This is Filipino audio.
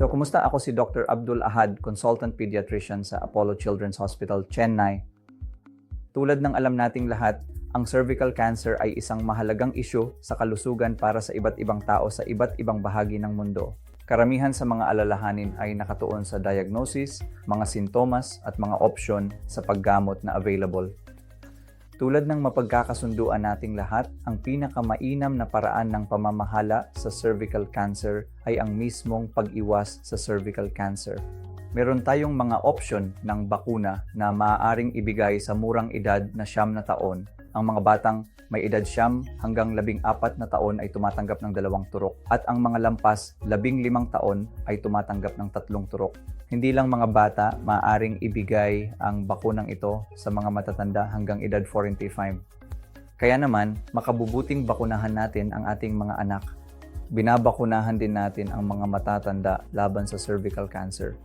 So, kumusta? Ako si Dr. Abdul Ahad, Consultant Pediatrician sa Apollo Children's Hospital, Chennai. Tulad ng alam nating lahat, ang cervical cancer ay isang mahalagang isyu sa kalusugan para sa iba't ibang tao sa iba't ibang bahagi ng mundo. Karamihan sa mga alalahanin ay nakatuon sa diagnosis, mga sintomas at mga opsyon sa paggamot na available. Tulad ng mapagkakasunduan nating lahat, ang pinakamainam na paraan ng pamamahala sa cervical cancer ay ang mismong pag-iwas sa cervical cancer. Meron tayong mga option ng bakuna na maaaring ibigay sa murang edad na siyam na taon. Ang mga batang may edad siyam hanggang labing apat na taon ay tumatanggap ng dalawang turok at ang mga lampas labing limang taon ay tumatanggap ng tatlong turok. Hindi lang mga bata maaaring ibigay ang bakunang ito sa mga matatanda hanggang edad 45. Kaya naman, makabubuting bakunahan natin ang ating mga anak. Binabakunahan din natin ang mga matatanda laban sa cervical cancer.